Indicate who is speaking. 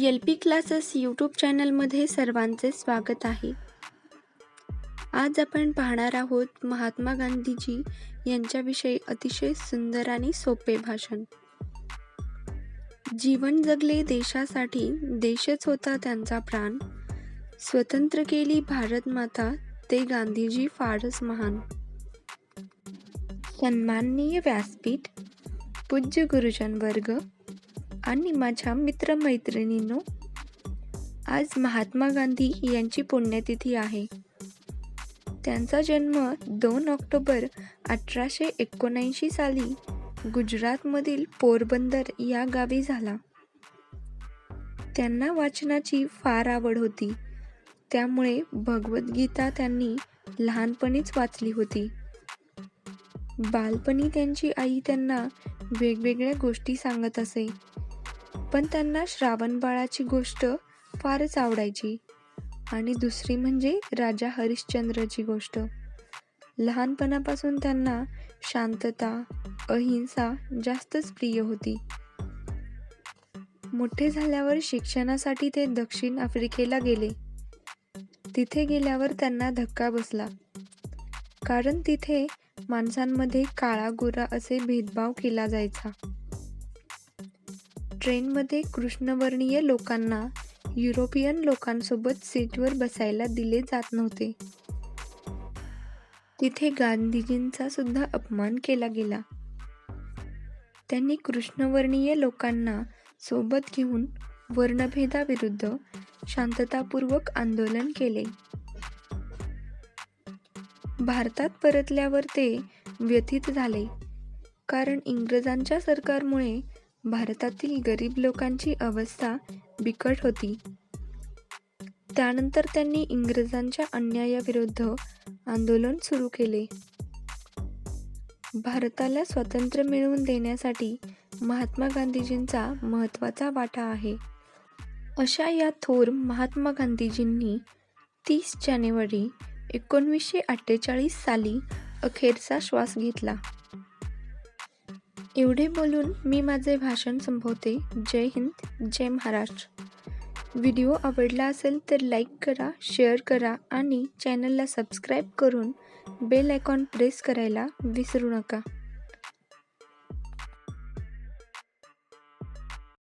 Speaker 1: L P classes YouTube चॅनलमध्ये सर्वांचे स्वागत आहे. आज आपण पाहणार आहोत महात्मा गांधीजी यांच्याविषयी अतिशय सुंदर आणि सोपे भाषण. जीवन जगले देशासाठी देशच होता त्यांचा प्राण. स्वतंत्र केली भारत माता ते गांधीजी फारच महान. सन्माननीय व्यासपीठ पूज्य गुरुजन वर्ग आणि माझ्या मित्रमैत्रिणींनो आज महात्मा गांधी यांची पुण्यतिथी आहे. त्यांचा जन्म दोन ऑक्टोबर अठराशे एकोणऐंशी साली गुजरातमधील पोरबंदर या गावी झाला. त्यांना वाचनाची फार आवड होती. त्यामुळे भगवद्गीता त्यांनी लहानपणीच वाचली होती. बालपणी त्यांची आई त्यांना वेगवेगळ्या गोष्टी सांगत असे. पण त्यांना श्रावण बाळाची गोष्ट फारच आवडायची. आणि दुसरी म्हणजे राजा हरिश्चंद्रची गोष्ट. लहानपणापासून त्यांना शांतता अहिंसा जास्तच प्रिय होती. मोठे झाल्यावर शिक्षणासाठी ते दक्षिण आफ्रिकेला गेले. तिथे गेल्यावर त्यांना धक्का बसला. कारण तिथे माणसांमध्ये काळा गोरा असे भेदभाव केला जायचा. ट्रेनमध्ये कृष्णवर्णीय लोकांना युरोपियन लोकांसोबत सीटवर बसायला दिले जात नव्हते. तिथे गांधीजींचा सुद्धा अपमान केला गेला. त्यांनी कृष्णवर्णीय लोकांना सोबत घेऊन वर्णभेदाविरुद्ध शांततापूर्वक आंदोलन केले. भारतात परतल्यावर ते व्यथित झाले कारण इंग्रजांच्या सरकारमुळे भारतातील गरीब लोकांची अवस्था बिकट होती. त्यानंतर त्यांनी इंग्रजांच्या अन्यायाविरुद्ध आंदोलन सुरू केले. भारताला स्वातंत्र्य मिळवून देण्यासाठी महात्मा गांधीजींचा महत्त्वाचा वाटा आहे. अशा या थोर महात्मा गांधीजींनी तीस जानेवारी एकोणवीसशे अठ्ठेचाळीस साली अखेरचा श्वास घेतला. एवढे बोलून मी माझे भाषण संपवते. जय हिंद जय महाराष्ट्र. व्हिडिओ आवडला असेल तर लाईक करा शेअर करा आणि चॅनलला सबस्क्राईब करून बेल आयकॉन प्रेस करायला विसरू नका.